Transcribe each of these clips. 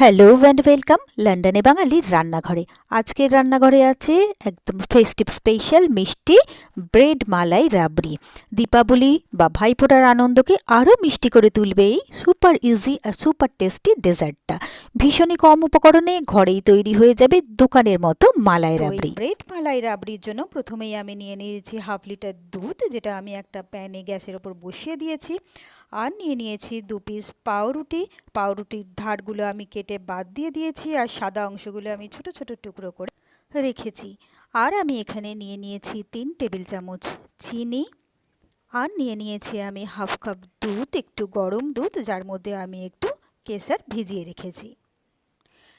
Hello and welcome লন্ডনে বাঙালির রান্নাঘরে। আজকের রান্নাঘরে আছে একদম ফেস্টিভ স্পেশাল মিষ্টি ব্রেড মালাই রাবড়ি। দীপাবলি বা ভাইফোঁটার আনন্দকে আরও মিষ্টি করে তুলবে এই সুপার ইজি আর সুপার টেস্টি ডেজার্টটা ভীষণই কম উপকরণে ঘরেই তৈরি হয়ে যাবে দোকানের মতো মালাই রাবড়ি। ব্রেড মালাই রাবড়ির জন্য প্রথমেই আমি নিয়ে নিয়েছি হাফ লিটার দুধ যেটা আমি একটা প্যানে গ্যাসের ওপর বসিয়ে দিয়েছি। আর নিয়ে নিয়েছি দু পিস পাউরুটি। পাউরুটির ধারগুলো আমি কেটে বাদ দিয়ে দিয়েছি আর সাদা অংশগুলো আমি ছোট ছোট টুকরো করে রেখেছি। আর আমি এখানে নিয়ে নিয়েছি তিন টেবিল চামচ চিনি। আর নিয়ে নিয়েছি আমি হাফ কাপ দুধ, একটু গরম দুধ, যার মধ্যে আমি একটু কেসার ভিজিয়ে রেখেছি।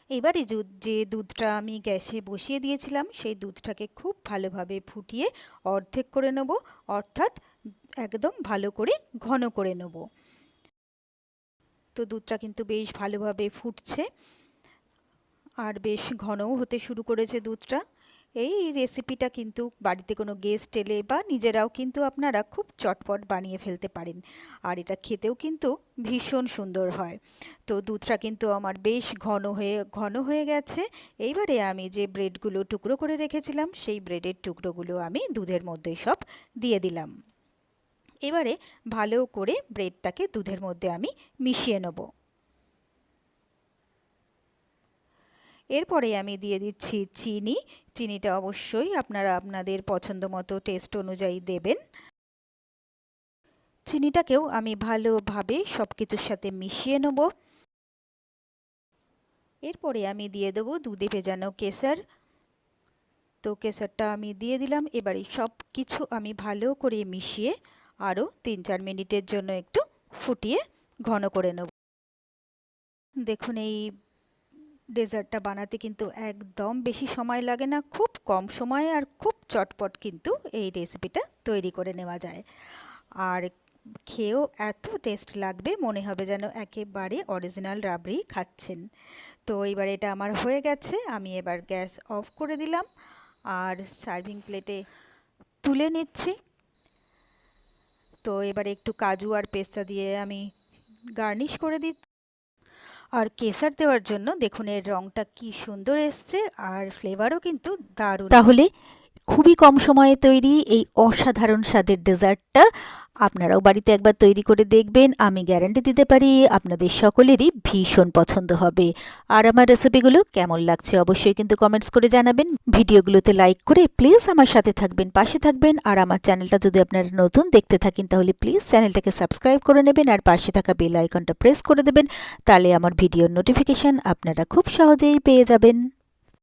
এবারে যে দুধটা আমি গ্যাসে বসিয়ে দিয়েছিলাম, সেই দুধটাকে খুব ভালোভাবে ফুটিয়ে অর্ধেক করে নেব, অর্থাৎ একদম ভালো করে ঘন করে নেব। তো দুধটা কিন্তু বেশ ভালোভাবে ফুটছে। আর বেশ ঘনও হতে শুরু করেছে দুধটা। এই রেসিপিটা কিন্তু বাড়িতে কোনো গেস্ট এলে বা নিজেরাও কিন্তু আপনারা খুব চটপট বানিয়ে ফেলতে পারেন। আর এটা খেতেও কিন্তু ভীষণ সুন্দর হয়। তো দুধটা কিন্তু আমার বেশ ঘন হয়ে ঘন হয়ে গেছে। এইবারে আমি যে ব্রেডগুলো টুকরো করে রেখেছিলাম, সেই ব্রেডের টুকরোগুলো আমি দুধের মধ্যে সব দিয়ে দিলাম। এবারে ভালো করে ব্রেডটাকে দুধের মধ্যে আমি মিশিয়ে নেব। এরপরে আমি দিয়ে দিচ্ছি চিনি। চিনিটা অবশ্যই আপনারা আপনাদের পছন্দ মতো টেস্ট অনুযায়ী দেবেন। চিনিটাকেও আমি ভালোভাবে সব কিছুর সাথে মিশিয়ে নেব। এরপরে আমি দিয়ে দেবো দুধে ভেজানো কেসার। তো কেসারটা আমি দিয়ে দিলাম। এবারে সব কিছু আমি ভালো করে মিশিয়ে আরও তিন চার মিনিটের জন্য একটু ফুটিয়ে ঘন করে নেব। দেখুন এই ডেজার্টটা বানাতে কিন্তু একদম বেশি সময় লাগে না, খুব কম সময়ে আর খুব চটপট কিন্তু এই রেসিপিটা তৈরি করে নেওয়া যায়। আর খেয়েও এত টেস্ট লাগবে, মনে হবে যেন একেবারে অরিজিনাল রাবড়ি খাচ্ছেন। তো এবার এটা আমার হয়ে গেছে, আমি এবার গ্যাস অফ করে দিলাম আর সার্ভিং প্লেটে তুলে নিচ্ছি। তো এবারে একটু কাজু আর পেস্তা দিয়ে আমি গার্নিশ করে দিচ্ছি। আর কেসার দেওয়ার জন্য দেখুন, এর রঙটা কি সুন্দর এসছে আর ফ্লেভারও কিন্তু দারুণ। তাহলে খুবই কম সময়ে তৈরি এই অসাধারণ স্বাদের ডেজার্টটা। আপনারাও বাড়িতে একবার তৈরি করে দেখবেন। আমি গ্যারান্টি দিতে পারি, আপনাদের সকলেরই ভীষণ পছন্দ হবে। আর আমার রেসিপিগুলো কেমন লাগছে অবশ্যই কিন্তু কমেন্টস করে জানাবেন। ভিডিওগুলোতে লাইক করে প্লিজ আমার সাথে থাকবেন, পাশে থাকবেন। আর আমার চ্যানেলটা যদি আপনারা নতুন দেখতে থাকেন তাহলে প্লিজ চ্যানেলটাকে সাবস্ক্রাইব করে নেবেন আর পাশে থাকা বেল আইকনটা প্রেস করে দেবেন। তাহলে আমার ভিডিওর নোটিফিকেশান আপনারা খুব সহজেই পেয়ে যাবেন।